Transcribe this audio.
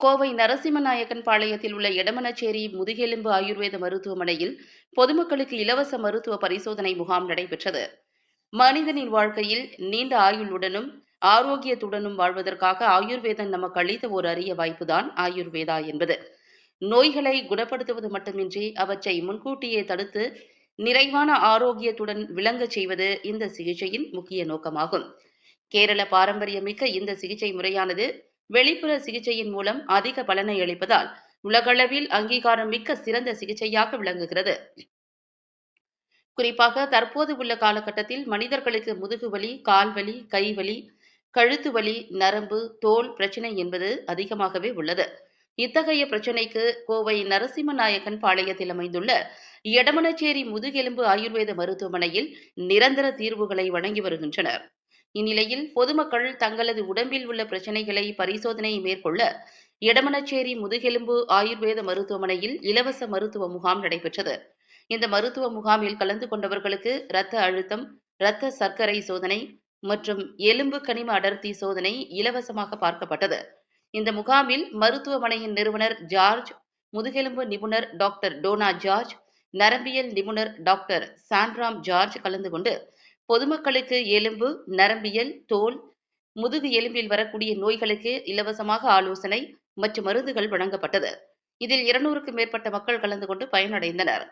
கோவை நரசிம்மநாயக்கன் பாளையத்தில் உள்ள எடமனச்சேரி முதுகெலும்பு ஆயுர்வேத மருத்துவமனையில் பொதுமக்களுக்கு இலவச மருத்துவ பரிசோதனை முகாம் நடைபெற்றது. மனிதனின் வாழ்க்கையில் நீண்ட ஆயுளுடனும் ஆரோக்கியத்துடனும் வாழ்வதற்காக ஆயுர்வேதம் நமக்கு அளித்த ஒரு அரிய வாய்ப்புதான் ஆயுர்வேதா என்பது. நோய்களை குணப்படுத்துவது மட்டுமின்றி அவற்றை முன்கூட்டியே தடுத்து நிறைவான ஆரோக்கியத்துடன் விளங்கச் செய்வது இந்த சிகிச்சையின் முக்கிய நோக்கமாகும். கேரள பாரம்பரியமிக்க இந்த சிகிச்சை முறையானது வெளிப்புற சிகிச்சையின் மூலம் அதிக பலனை அளிப்பதால் உலகளவில் அங்கீகாரம் மிக்க சிறந்த சிகிச்சையாக விளங்குகிறது. குறிப்பாக தற்போது உள்ள காலகட்டத்தில் மனிதர்களுக்கு முதுகுவலி கால்வலி கைவலி கழுத்து வலி நரம்பு தோல் பிரச்சனை என்பது அதிகமாகவே உள்ளது. இத்தகைய பிரச்சனைக்கு கோவை நரசிம்மநாயக்கன் பாளையத்தில் அமைந்துள்ள எடமனச்சேரி முதுகெலும்பு ஆயுர்வேத மருத்துவமனையில் நிரந்தர தீர்வுகளை வழங்கி வருகின்றனர். இந்நிலையில் பொதுமக்கள் தங்களது உடம்பில் உள்ள பிரச்சனைகளை பரிசோதனை மேற்கொள்ள எடமனச்சேரி முதுகெலும்பு ஆயுர்வேத மருத்துவமனையில் இலவச மருத்துவ முகாம் நடைபெற்றது. இந்த மருத்துவ முகாமில் கலந்து கொண்டவர்களுக்கு இரத்த அழுத்தம் இரத்த சர்க்கரை சோதனை மற்றும் எலும்பு கனிம அடர்த்தி சோதனை இலவசமாக பார்க்கப்பட்டது. இந்த முகாமில் மருத்துவமனையின் நிறுவனர் ஜார்ஜ் முதுகெலும்பு நிபுணர் டாக்டர் டோனா ஜார்ஜ் நரம்பியல் நிபுணர் டாக்டர் சாண்ட்ராம் ஜார்ஜ் கலந்து கொண்டு பொதுமக்களுக்கு எலும்பு நரம்பியல் தோல் முதுகு எலும்பில் வரக்கூடிய நோய்களுக்கு இலவசமாக ஆலோசனை மற்றும் மருந்துகள் வழங்கப்பட்டது. இதில் இருநூறுக்கும் மேற்பட்ட மக்கள் கலந்து கொண்டு பயனடைந்தனர்.